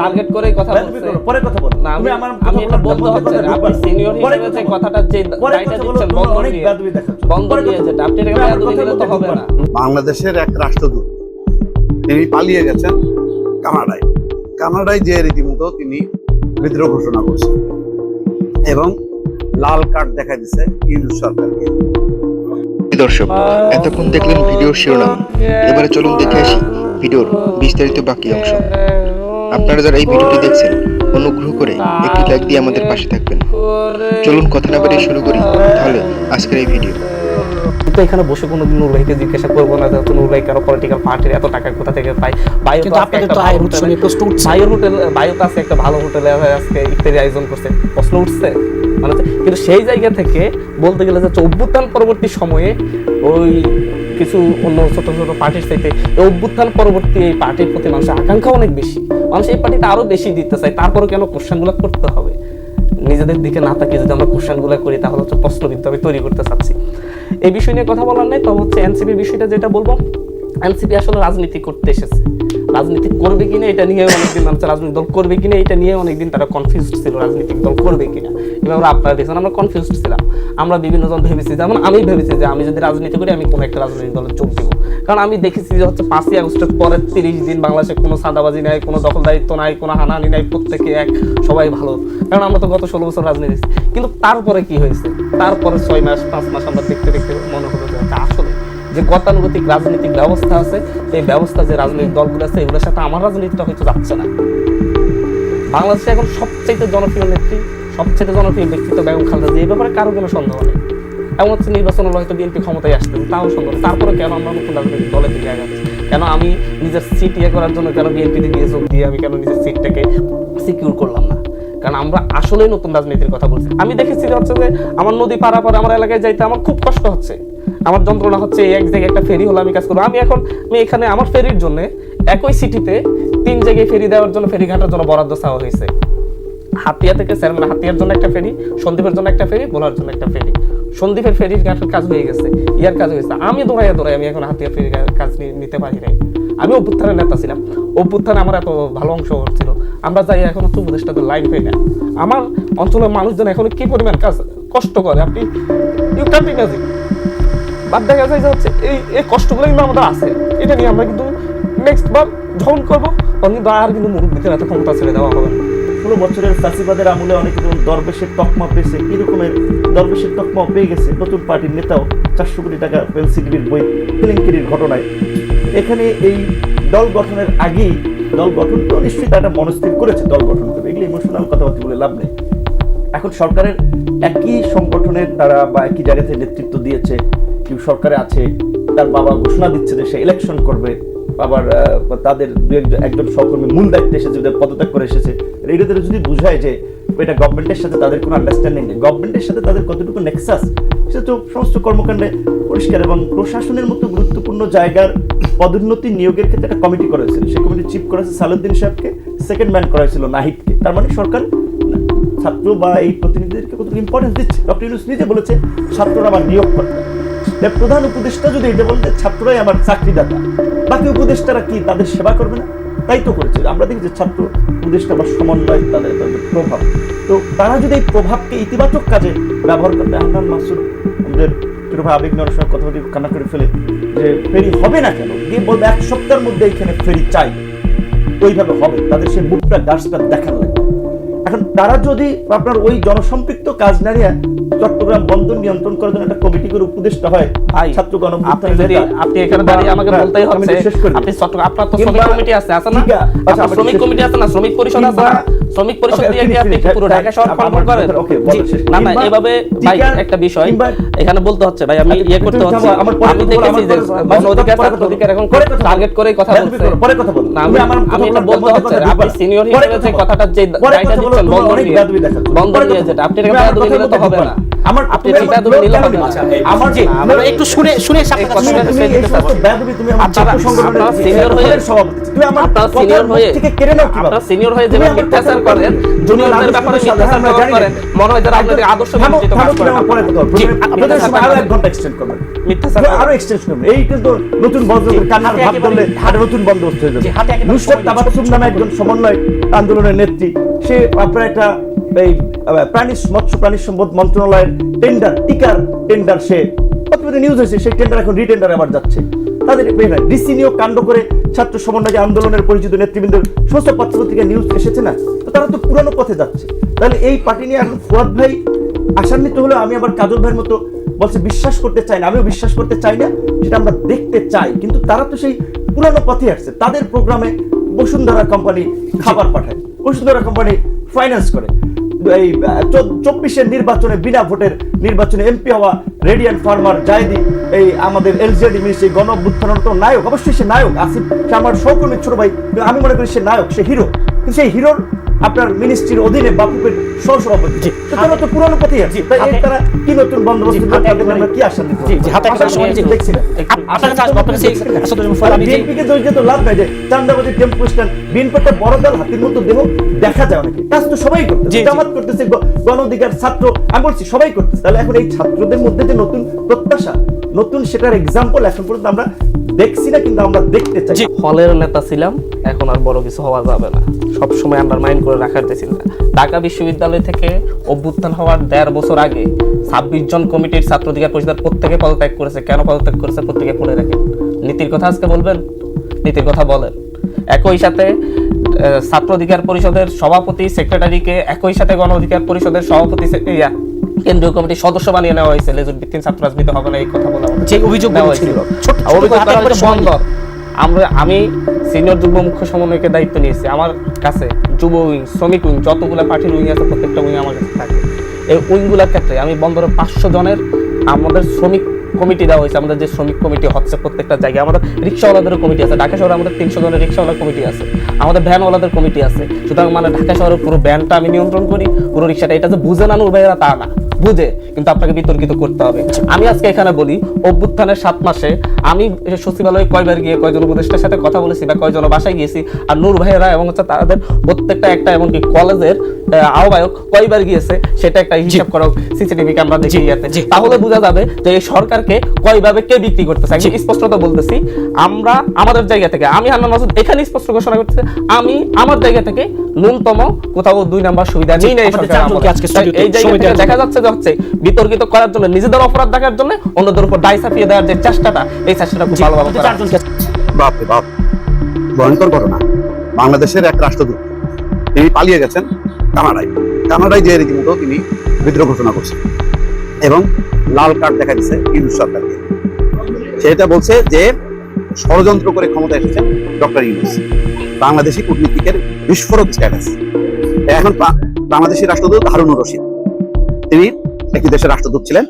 Target করে কথা ভাই, তুমি বলছে। করো, পরে কথা বলো। না আমি আমার আমি এটা বলতে বলতে হচ্ছে আপনি সিনিয়র হিসেবে যে কথাটা যে পরে দায়টা কথা বলো, দিচ্ছেন বন্ধ নিয়ে বন্ধ নিয়ে যেটা আপনি এটাকে বেয়াদবি দিলে তো হবে না। বাংলাদেশের এক রাষ্ট্রদূত তিনি পালিয়ে গেছেন কানাডায়। কানাডায় যে রীতিমতো তিনি বিদ্রোহ ঘোষণা করছেন এবং লাল কার্ড দেখা দিচ্ছে ইউনুস সরকারকে। দর্শক এতক্ষণ দেখলেন ভিডিওর শিরোনাম। এবারে চলুন দেখে আসি। ভিডিওর বিস্তারিত বাকি অংশ। আপনারা যারা এই ভিডিওটি দেখছেন অনুগ্রহ করে একটি লাইক দিয়ে আমাদের পাশে থাকবেন। চলুন কথা না বাড়িয়ে শুরু করি তাহলে আজকের এই ভিডিও। তো এখানে বসে কোনো নূর ভাইকে জিজ্ঞাসা করব না যে নূর ভাই কেন পলিটিক্যাল পার্টির এত টাকা কোথা থেকে পায়? বায়ু কিন্তু আপনাদের তো আয়ের উৎস নিয়ে প্রশ্ন উঠছে। বায়ুর হোটেল বায়ু তো আছে একটা ভালো হোটেলে আজকে ইফতারি আয়োজন করছে। প্রশ্ন উঠছে? মানে কিন্তু সেই জায়গা থেকে বলতে গেলে যে অভ্যুত্থান পরবর্তী সময়ে ওই কিছু অন্য ছোট ছোট পার্টির চাইতে এই অভ্যুত্থান পরবর্তী এই পার্টির প্রতি মানুষের আকাঙ্ক্ষা অনেক বেশি। মানুষ এই পার্টিতে আরও বেশি দিতে চায় তারপরে কেন কোশ্চেনগুলো করতে হবে? নিজেদের দিকে না তাকিয়ে যদি আমরা কোশ্চেনগুলো করি, তাহলে হচ্ছে প্রশ্ন কিন্তু আমি তৈরি করতে চাচ্ছি। এই বিষয় নিয়ে কথা বলার নেই, তবে হচ্ছে এনসিপির বিষয়টা যেটা বলব, এনসিপি আসলে রাজনীতি করতে এসেছে। রাজনীতি করবে কিনা এটা নিয়ে অনেকদিন মানুষ রাজনৈতিক দল করবে কিনা এটা নিয়ে অনেকদিন তারা কনফিউজড ছিল রাজনৈতিক দল করবে কিনা। এবার আমরা আপনারা দেখছেন আমরা কনফিউজড ছিলাম। আমরা বিভিন্ন জন ভেবেছি যেমন আমি ভেবেছি যে আমি যদি রাজনীতি করি আমি কোনো একটা রাজনৈতিক দলে যোগ দিব। কারণ আমি দেখেছি যে হচ্ছে পাঁচই আগস্টের পরের তিরিশ দিন বাংলাদেশে কোনো সাদাবাজি নাই কোনো দখলদারিত্ব নাই কোনো হানাহানি নাই প্রত্যেকে এক সবাই ভালো। কারণ আমরা তো গত ষোলো বছর রাজনীতি কিন্তু তারপরে কি হয়েছে? তারপরে ছয় মাস পাঁচ মাস আমরা দেখতে দেখতে মনে হলো যে আচ্ছা, যে গতানুগতিক রাজনৈতিক ব্যবস্থা আছে এই ব্যবস্থা যে রাজনৈতিক দলগুলো আছে, এগুলোর সাথে আমার রাজনীতিটা হয়তো যাচ্ছে না। বাংলাদেশে এখন সবচেয়ে জনপ্রিয় নেত্রী সবচেয়ে জনপ্রিয় ব্যক্তিত্ব বেগম খালেদা এই ব্যাপারে কারও কোনো সন্দেহ নেই। এমন হচ্ছে নির্বাচন হলে হয়তো বিএনপি ক্ষমতায় আসতে তাও সন্দেহ। তারপরে কেন আমরা নতুন রাজনৈতিক দলের দিকে আগাচ্ছি? কেন আমি নিজের সিট ইয়ে করার জন্য কেন বিএনপিতে গিয়ে যোগ দিয়ে আমি কেন নিজের সিটটাকে সিকিউর করলাম না? কারণ আমরা আসলেই নতুন রাজনীতির কথা বলছি। আমি দেখেছি যে হচ্ছে যে আমার নদী পারাপার আমার এলাকায় যাইতে আমার খুব কষ্ট হচ্ছে। আমার যন্ত্রণা হচ্ছে এক জায়গায় একটা ফেরি হলো আমি কাজ করব। আমি এখন, আমি এখানে আমার ফেরির জন্য একই সিটিতে তিন জায়গায় ফেরি দেওয়ার জন্য, ফেরি ঘাটার জন্য বরাদ্দ চাওয়া হয়েছে। হাতিয়া থেকে চেয়ারম্যান, হাতিয়ার জন্য একটা ফেরি, সন্দীপের জন্য একটা ফেরি, বোলার জন্য একটা ফেরি। সন্দীপের ফেরির ঘাটের কাজ হয়ে গেছে, ইয়ার কাজ হয়ে গেছে। আমি দৌড়াইয়া দৌড়াই আমি এখন হাতিয়ার ফেরির কাজ নিতে পারি নাই। আমি অভ্যুত্থানের নেতা ছিলাম। অভ্যুত্থানে আমার এত ভালো অংশ ছিল। আমরা যাই এখন হচ্ছে উপদেষ্টাদের লাইন পাই না। আমার অঞ্চলের মানুষজন এখন কি পরিমাণ কাজ কষ্ট করে? আপনি ইউ ক্যান বাদ দেখা যায় যে হচ্ছে এই এই কষ্টগুলো কিন্তু আমাদের আছে। এটা নিয়ে আমরা কিন্তু নেক্সট বার যখন করব, তখন কিন্তু আর কিন্তু মুরব্বীদের এত ক্ষমতা ছেড়ে দেওয়া হবে না। ষোলো বছরের চাষিবাদের আমলে অনেকে যেমন দরবেশের তকমা পেয়েছে, এরকমের দরবেশের তকমা পেয়ে গেছে নতুন পার্টির নেতাও চারশো কোটি টাকা পেন্সিডিবির বই কেলেঙ্কিরির ঘটনায়। এখানে এই দল গঠনের আগেই, দল গঠন তো নিশ্চয়ই তারা মনস্থির করেছে, দল গঠন করবে এগুলো ইমোশনাল কথাবার্তা বলে লাভ নেই। এখন সরকারের একই সংগঠনের তারা বা একই জায়গাতে নেতৃত্ব দিয়েছে কেউ সরকারে আছে, তার বাবা ঘোষণা দিচ্ছে যে সে ইলেকশন করবে, আবার তাদের একজন- সহকর্মী মূল দায়িত্বে এসেছে যে পদত্যাগ করে এসেছে। এটাদের যদি বুঝায় যে এটা গভর্নমেন্টের সাথে তাদের কোনো আন্ডারস্ট্যান্ডিং নেই গভর্নমেন্টের সাথে তাদের কতটুকু নেক্সাস সেটা তো সমস্ত কর্মকাণ্ডে পরিষ্কার এবং প্রশাসনের মতো গুরুত্বপূর্ণ জায়গার পদোন্নতি নিয়োগের ক্ষেত্রে একটা কমিটি করা হয়েছিল। সেই কমিটি চিফ করা হয়েছে সালুদ্দিন সাহেবকে সেকেন্ড ম্যান করা হয়েছিল নাহিদকে। তার মানে সরকার ছাত্র বা এই প্রতিনিধিদেরকে কতটুকু ইম্পর্টেন্স দিচ্ছে? ডক্টর ইউনুস নিজে বলেছে, ছাত্ররা আমার নিয়োগ প্রধান উপদেষ্টা যদি এটা বলতে, ছাত্ররাই আমার চাকরিদাতা। বাকি উপদেষ্টারা কি তাদের সেবা করবে না? তাই তো করেছে। আমরা দেখি যে ছাত্র উপদেষ্টা বা সমন্বয় তাদের তাদের প্রভাব। তো তারা যদি এই প্রভাবকে ইতিবাচক কাজে ব্যবহার করতে হান্নান মাসুদ আমাদের ভাই আবেগ কথা বলে, কান্না করে ফেলে, যে ফেরি হবে না কেন? গিয়ে বলবে, এক সপ্তাহের মধ্যে এখানে ফেরি চাই। ওইভাবে হবে। তাদের সেই মুখটা, গাছটা এখন তারা যদি আপনার ওই জনসম্পৃক্ত কাজ না চট্টগ্রাম বন্দর নিয়ন্ত্রণ করার জন্য একটা কমিটি করে উপদেষ্টা হয়। ভাই ছাত্র আপনি যদি আপনি এখানে দাঁড়িয়ে আমাকে হ্যাঁ, বলতেই হচ্ছে আপনি চট্টগ্রাম আপনার তো শ্রমিক কমিটি আছে আছে না? আচ্ছা, শ্রমিক কমিটি আছে না? শ্রমিক পরিষদ আছে না? শ্রমিক পরিষদ দিয়ে কি আপনি পুরো ঢাকা শহর কন্ট্রোল করেন বলো শেষ। না না এভাবে ভাই একটা বিষয় এখানে বলতে হচ্ছে ভাই আমি আচ্ছা, ইয়ে করতে হচ্ছে আমি দেখেছি যে গণ অধিকার ছাত্র অধিকার এখন কথা টার্গেট করে কথা বলছে। পরে কথা বলো। না আমি আমার আমি এটা বলতে হচ্ছে আপনি সিনিয়র হিসেবে যে কথাটা যে বলো, দিচ্ছেন বন্ধ নিয়ে বন্ধ নিয়ে যেটা আপনি এটা তো হবে না। আমার আমার যে একটু শুনে শুনে হয়ে- তুমি আমার হয়ে- কেড়ে নাও আপনারা সিনিয়র হয়ে মিথ্যাচার করেন জুনিয়রদের ব্যাপারে মিথ্যাচার করেন মনে হয় আপনাদের আদর্শ কাজ করেন। আপনাদের সময় আরও এক ঘণ্টা করবেন। মিথ্যাচার আরও করবেন। এই কিন্তু নতুন কান্নার ভাব করলে নতুন হয়ে নুসরাত তাবাসসুম নামে একজন সমন্বয় আন্দোলনের নেত্রী সে আপনার একটা এই প্রাণী মৎস্য প্রাণী সম্পদ মন্ত্রণালয়ের টেন্ডার টিকার টেন্ডার সে, প্রতিবেদন নিউজ হয়েছে সেই টেন্ডার এখন রিটেন্ডার আবার যাচ্ছে। তাদের ডিসি নিয়োগ কাণ্ড করে ছাত্র সমন্বয় আন্দোলনের পরিচিত নেতৃবৃন্দের সমস্ত পত্রপত্রিকা নিউজ এসেছে না? তো তারা তো পুরানো পথে যাচ্ছে। তাহলে এই পার্টি নিয়ে এখন ফুয়াদ ভাই আশান্বিত হলে আমি আবার কাজল ভাইয়ের মতো বলছে বিশ্বাস করতে চাই না, আমিও বিশ্বাস করতে চাই না, সেটা আমরা দেখতে চাই। কিন্তু তারা তো সেই পুরানো পথে আসছে। তাদের প্রোগ্রামে বসুন্ধরা কোম্পানি খাবার পাঠায়, বসুন্ধরা কোম্পানি ফাইন্যান্স করে। এই চব্বিশের নির্বাচনে, বিনা ভোটের নির্বাচনে এমপি হওয়া রেডিয়ান ফার্মার জায়দি, এই আমাদের এলজেডি মিনিস্ট্রি গণ তো নায়ক, অবশ্যই সে নায়ক, আসিফ আমার সহকর্মী ছোট ভাই, আমি মনে করি সে নায়ক, সে হিরো কিন্তু সেই হিরোর আপনার মিনিস্ট্রির অধীনে বাপুকের সহসভাপতি। তারা তো পুরানো পথেই আছে। তারা কি নতুন বন্দোবস্ত আমরা কি আশা। দেখছি বিএনপিকে দোষ দিয়ে তো লাভ নাই যে চান্দাবাজি টেম্পো স্ট্যান্ড বড় দল হাতির মতো দেহ দেখা যায় অনেকে। কাজ তো সবাই করতেছে। জামাত করতেছে গ- গণ অধিকার ছাত্র আমি বলছি সবাই করতেছে। তাহলে এখন এই ছাত্রদের মধ্যে যে নতুন প্রত্যাশা নতুন সেটার এক্সাম্পল এখন পর্যন্ত আমরা দেখছি না কিন্তু আমরা দেখতে চাই। হলের নেতা ছিলাম এখন আর বড় কিছু হওয়া যাবে না। সব সময় আন্ডারমাইন করে রাখার যে চিন্তা। ঢাকা বিশ্ববিদ্যালয় থেকে অভ্যুত্থান হওয়ার দেড় বছর আগে ছাব্বিশ জন কমিটির ছাত্র অধিকার পরিষদের প্রত্যেকে পদত্যাগ করেছে। কেন পদত্যাগ করেছে প্রত্যেকে পড়ে রাখেন নীতির কথা আজকে বলবেন? নীতির কথা বলেন। একই সাথে ছাত্র অধিকার পরিষদের সভাপতি সেক্রেটারিকে একই সাথে গণ অধিকার পরিষদের সভাপতি কেন্দ্রীয় কমিটির সদস্য বানিয়ে নেওয়া হয়েছে। লেজুর ভিত্তিক ছাত্র রাজনীতি হবে না এই কথা বলা যে অভিযোগ ছিল বন্ধ। আমরা, আমি সিনিয়র যুব মুখ্য সমন্বয়কের দায়িত্ব নিয়েছি। আমার কাছে যুব উইং, শ্রমিক উইং, যতগুলো পার্টির উইং আছে, প্রত্যেকটা উইং আমার কাছে থাকে। এই উইংগুলোর ক্ষেত্রে আমি বন্দরের পাঁচশো জনের আমাদের শ্রমিক কমিটি দেওয়া হয়েছে। আমাদের যে শ্রমিক কমিটি হচ্ছে প্রত্যেকটা জায়গায়। আমাদের রিক্সাওয়ালাদের কমিটি আছে। ঢাকা শহরে আমাদের তিনশো জনের রিক্সাওয়ালার কমিটি আছে। আমাদের ভ্যানওয়ালাদের কমিটি আছে। সুতরাং মানে ঢাকা শহরের পুরো ভ্যানটা আমি নিয়ন্ত্রণ করি, পুরো রিক্সাটা। এটা যে বুঝে না নূর ভাইয়েরা তা না। বুঝে কিন্তু আপনাকে বিতর্কিত করতে হবে। আমি আজকে এখানে বলি অভ্যুত্থানের সাত মাসে আমি সচিবালয়ে কয়বার গিয়ে কয়জন উপদেষ্টার সাথে কথা বলেছি বা কয়জন বাসায় গিয়েছি আর নূর ভাইয়েরা এবং হচ্ছে তাদের প্রত্যেকটা একটা এমনকি কলেজের আহ্বায়ক কয়বার গিয়েছে সেটা একটা হিসাব করো সিসিটিভি ক্যামেরা দেখে ইয়াতে। তাহলে বোঝা যাবে যে এই সরকারকে কয়ভাবে কে বিক্রি করতেছে। আমি স্পষ্টত বলতেছি আমরা আমাদের জায়গা থেকে আমি হান্নান মাসুদ এখানে স্পষ্ট ঘোষণা করতেছি আমি আমার জায়গা থেকে ন্যূনতম কোথাও দুই নাম্বার সুবিধা নেই না এই সরকার চারজনকে আজকে স্টুডিওতে এই জায়গা দেখা যাচ্ছে যে হচ্ছে বিতর্কিত করার জন্য নিজেদের অপরাধ দেখার জন্য অন্যদের উপর দায় চাপিয়ে দেওয়ার যে চেষ্টাটা এই চেষ্টাটা খুব ভালোভাবে করা চারজনকে বাপ রে বাপ ভয়ঙ্কর ঘটনা। বাংলাদেশের এক রাষ্ট্রদূত তিনি পালিয়ে গেছেন কানাডায়। কানাডায় যে রীতিমতো তিনি বিদ্রোহ ঘোষণা করছেন। এবং লাল কার্ড দেখা দিচ্ছে ইউনুস সরকারকে। সেটা বলছে যে ষড়যন্ত্র করে ক্ষমতা এসেছেন ডক্টর ইউনুস। বাংলাদেশি কূটনীতিকের বিস্ফোরক স্ট্যাটাস এখন বা- বাংলাদেশি রাষ্ট্রদূত হারুনুর রশিদ। তিনি একটি দেশের রাষ্ট্রদূত ছিলেন।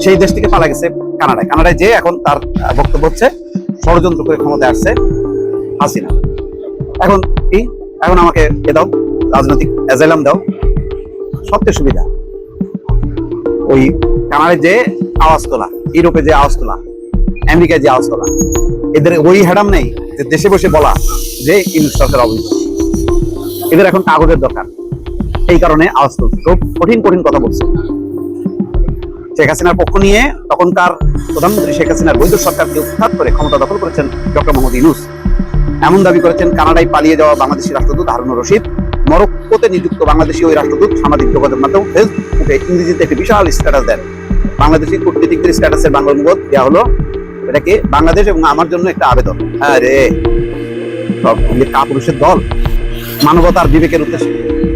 সেই দেশ থেকে পালা গেছে কানাডায়। কানাডায় যে এখন তার বক্তব্য হচ্ছে, ষড়যন্ত্র করে ক্ষমতায় আসছে হাসিনা। এখন কি এখন আমাকে এ দাও, রাজনৈতিক অ্যাজাইলাম দাও। সবচেয়ে সুবিধা, ওই কানাডায় যে আওয়াজ তোলা, ইউরোপে যে আওয়াজ তোলা, আমেরিকায় যে আওয়াজ তোলা, এদের ওই হ্যাডাম নেই যে দেশে বসে বলা যে ইউনুস সরকার অবৈধ। এদের এখন কাগজের দরকার। এই কারণে আওয়াজ তুলছে। খুব কঠিন কঠিন কথা বলছে। শেখ হাসিনার পক্ষ নিয়ে তখনকার প্রধানমন্ত্রী শেখ হাসিনার বৈধ সরকারকে উৎখাত করে ক্ষমতা দখল করেছেন ডক্টর মোহাম্মদ ইউনুস। এমন দাবি করেছেন, কানাডায় পালিয়ে যাওয়া বাংলাদেশি রাষ্ট্রদূত হারুনুর রশিদ। মরক্কোতে নিযুক্ত বাংলাদেশি ওই রাষ্ট্রদূত সামাজিক যোগাযোগ মাধ্যম ফেসবুকে ইংরেজিতে একটি বিশাল স্ট্যাটাস দেন। বাংলাদেশি কূটনীতিকদের স্ট্যাটাসের বাংলা অনুবাদ দেওয়া হলো, এটাকে বাংলাদেশ এবং আমার জন্য একটা আবেদন। আরে! সব কাপুরুষের দল। মানবতার বিবেকের উদ্দেশ্যে।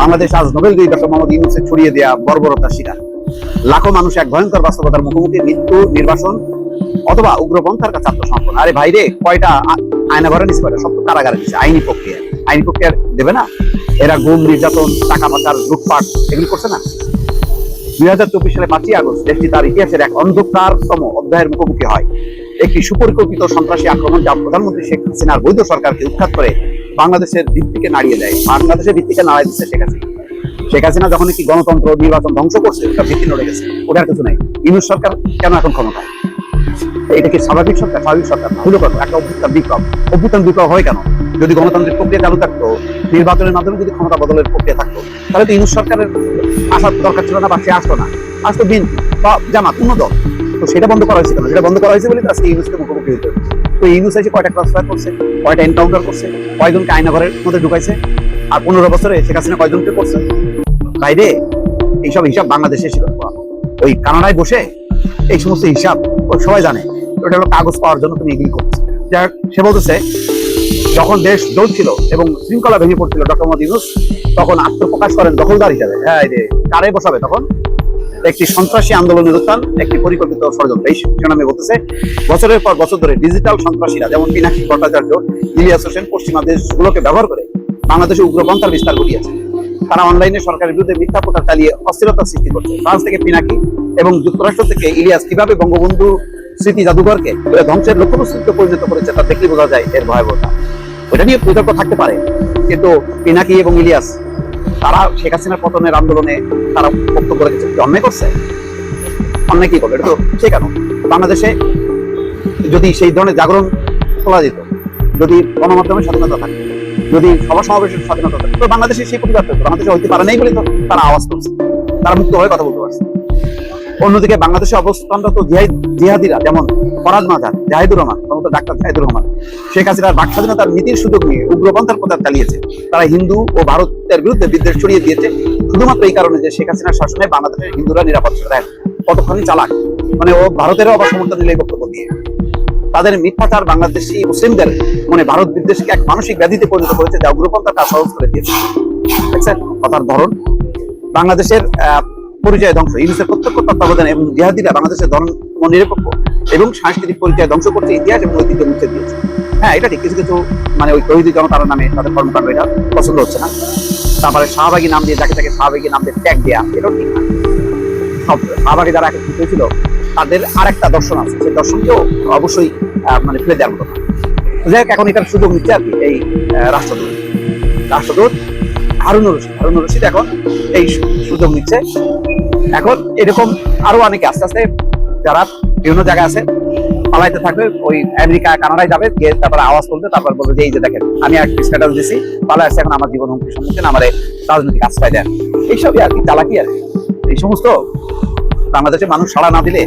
বাংলাদেশ আজ নোবেল দুই ডক্টর মোহাম্মদ ইউনুসে ছড়িয়ে দেওয়া বর্বরতার শিকার লাখো মানুষ এক ভয়ঙ্কর বাস্তবতার মুখোমুখি মৃত্যু, নির্বাসন অথবা উগ্রপন্থার কাছে আত্মসমর্পণ। আরে ভাই রে, কয়টা আয়না ঘরে নিচ্ছে কয়টা সব তো কারাগারে দিচ্ছে আইনি প্রক্রিয়া। আইনি প্রক্রিয়া দেবে না? এরা গুম, নির্যাতন, টাকা পাচার, লুটপাট, এগুলি করছে না? দুই হাজার চব্বিশ সালে পাঁচই আগস্ট, দেশটি তার ইতিহাসের এক অন্ধকারতম অধ্যায়ের মুখোমুখি হয়। একটি সুপরিকল্পিত সন্ত্রাসী আক্রমণ যা প্রধানমন্ত্রী শেখ হাসিনার বৈধ সরকারকে উৎখাত করে বাংলাদেশের ভিত্তিকে নাড়িয়ে দেয়। বাংলাদেশের ভিত্তিকে নাড়াই দিচ্ছে শেখ হাসিনা। শেখ হাসিনা যখন কি গণতন্ত্র, নির্বাচন ধ্বংস করছে ওটা ভিত্তি নড়ে গেছে। ওটার কিছু নাই। ইউনুস সরকার কেন এখন ক্ষমতা? এটা কি স্বাভাবিক সরকার? স্বাভাবিক সরকার হলো কেন একটা অভ্যুত্থান বিপ্লব। অভ্যুত্থান বিপ্লব হয় কেন? যদি গণতান্ত্রিক প্রক্রিয়া চালু থাকতো, নির্বাচনের মাধ্যমে যদি ক্ষমতা বদলের প্রক্রিয়া থাকতো, তাহলে তো ইউনুস সরকারের আসার দরকার ছিল না বা সে আসতো না। আসতো বিএনপি বা জামাত, অন্য দল। তো সেটা বন্ধ করা হয়েছে কেন? সেটা বন্ধ করা হয়েছে বলে আজকে ইউনুসকে মুখোমুখি হতে হচ্ছে। তো ইউনুস এসে কয়টা ক্রস ফায়ার করছে, কয়টা এনকাউন্টার করছে, কয়জনকে আয়নাঘরের মধ্যে ঢুকাইছে, আর পনেরো বছরে শেখ হাসিনা কয়জনকে করছে। বাইরে এইসব হিসাব বাংলাদেশে ছিল। ওই কানাডায় বসে এই সমস্ত হিসাব সবাই জানে, ওটা হলো কাগজ পাওয়ার জন্য তুমি এগুলি করছ। যাক সে বলতেছে, যখন দেশ ছিল এবং শৃঙ্খলা ভেঙে পড়ছিল ডক্টর মোহাম্মদ ইউনুস, তখন আত্মপ্রকাশ করেন দখলদার হিসাবে। হ্যাঁ এই যে, কারে বসাবে তখন? একটি সন্ত্রাসী আন্দোলনের উত্থান, একটি পরিকল্পিত ষড়যন্ত্র। এই শিরোনামে বলতেছে, বছরের পর বছর ধরে ডিজিটাল সন্ত্রাসীরা যেমন পিনাকি ভট্টাচার্য, ইলিয়াস হোসেন, পশ্চিমা দেশগুলোকে ব্যবহার করে বাংলাদেশে উগ্রপন্থার বিস্তার ঘটিয়েছে। তারা অনলাইনে সরকারের বিরুদ্ধে মিথ্যা প্রচার চালিয়ে অস্থিরতা সৃষ্টি করছে। ফ্রান্স থেকে পিনাকি এবং যুক্তরাষ্ট্র থেকে ইলিয়াস কীভাবে বঙ্গবন্ধু স্মৃতি জাদুঘরকে ধ্বংসের লক্ষ্যবস্তুতে পরিণত করেছে তা দেখলে বোঝা যায় এর ভয়াবহতা। ওটা নিয়ে বিতর্ক থাকতে পারে, কিন্তু পিনাকি এবং ইলিয়াস তারা শেখ হাসিনার পতনের আন্দোলনে তারা বক্তব্য রেখেছে কি করছে? অন্যায় কি করবে? এটা তো সে কেন? বাংলাদেশে যদি সেই ধরনের জাগরণ তোলা যেত, যদি গণমাধ্যমের স্বাধীনতা থাকে যদি সভা সমাবেশের স্বাধীনতা থাকে তো বাংলাদেশে সেই পরিবার বাংলাদেশে হইতে পারে নেই বলে তো তারা আওয়াজ করছে তারা মুক্ত হয়ে কথা বলতে পারছে। অন্যদিকে বাংলাদেশে অবস্থানরত জিহাদ জিহাদিরা যেমন ফরাজ মাজার, জাহিদুর রহমান সম্ভবত ডাক্তার জাহিদুর রহমান, শেখ হাসিনার বাক স্বাধীনতার নীতির সুযোগ নিয়ে উগ্রপন্থার প্রচার চালিয়েছে। তারা হিন্দু ও ভারতের বিরুদ্ধে বিদ্বেষ ছড়িয়ে দিয়েছে। শুধুমাত্র এই কারণে যে শেখ হাসিনার শাসনে বাংলাদেশের হিন্দুরা নিরাপদ ছিল দেখ কতক্ষণই চালাক। মানে ও ভারতেরও আবার সমর্থন দিলে বক্তব্য দিয়ে তাদের মিথ্যাচার বাংলাদেশি মুসলিমদের মনে ভারত বিদ্বেষকে এক মানসিক ব্যাধিতে পরিণত করেছে যা উগ্রপন্থার কাজ সহজ করে দিয়েছে। দেখছেন কথার ধরন। বাংলাদেশের পরিচয় ধ্বংস। ইউনিসের প্রত্যক্ষ তত্ত্বাবধানে এবং জিহাদিরা বাংলাদেশের ধর্ম নিরপেক্ষ এবং সাংস্কৃতিক পরিচয় ধ্বংস করছে ইতিহাস এবং ঐতিহ্য মুছে দিয়েছে। হ্যাঁ এটা ঠিক। কিছু কিছু মানে ওই তহিদি জনতার নামে তাদের কর্মকাণ্ড এটা পছন্দ হচ্ছে না। তারপরে শাহবাগী নাম দিয়ে যাকে তাকে শাহবাগী নাম দিয়ে ট্যাগ দেয়া এটাও ঠিক না। সব শাহবাগী যারা একত্রিত হয়েছিল তাদের আরেকটা দর্শন আছে। সেই দর্শনকেও অবশ্যই মানে ফেলে দেওয়ার মতো যাই হোক, এখন এটার সুযোগ নিচ্ছে আর কি এই রাষ্ট্রদূত। রাষ্ট্রদূত হারুনুর রশিদ। হারুনুর রশিদ এখন এই সুযোগ নিচ্ছে। এখন এরকম আরও অনেকে আস্তে আস্তে যারা বিভিন্ন জায়গায় আছে, পালাইতে থাকবে, ওই আমেরিকা, কানাডায় যাবে, গিয়ে তারপরে আওয়াজ তুলবে, তারপর বলবে যে এই যে দেখেন, আমি এক স্ট্যাটাস দিছি পালা আসছে এখন আমার জীবন হুমকির সম্মুখীন, আমার রাজনৈতিক আশ্রয় দেন। এইসবই আর কি চালাকি আর এই সমস্ত বাংলাদেশের মানুষ সাড়া না দিলে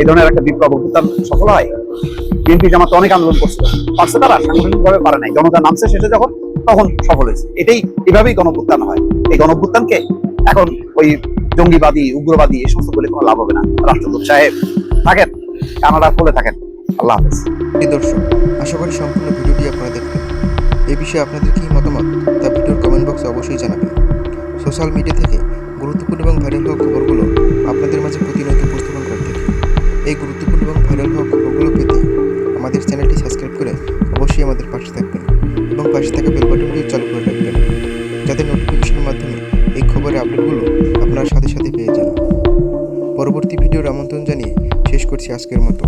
এই ধরনের একটা বিপ্লব অভ্যুত্থান সফল হয়। বিএনপি জামাত অনেক আন্দোলন করছিল। পারছে তারা, সাংগঠনিকভাবে পারে নাই। জনতা নামছে শেষে যখন, তখন সফল হয়েছে। এটাই এভাবেই গণভুত্থান হয়। এই গণভুত্থানকে এখন ওই জঙ্গিবাদী, উগ্রবাদী, এই সমস্ত বলে কোনো লাভ হবে না। রাষ্ট্রদূত সাহেব, থাকেন। কানাডা ফলে থাকেন। আল্লাহ হাফেজ। দর্শক, আশা করি সম্পূর্ণ ভিডিওটি আপনারা দেখবেন এই বিষয়ে আপনাদের কি মতামত তা ভিডিওর কমেন্ট বক্সে অবশ্যই জানাবেন। সোশ্যাল মিডিয়া থেকে আজকের মতো।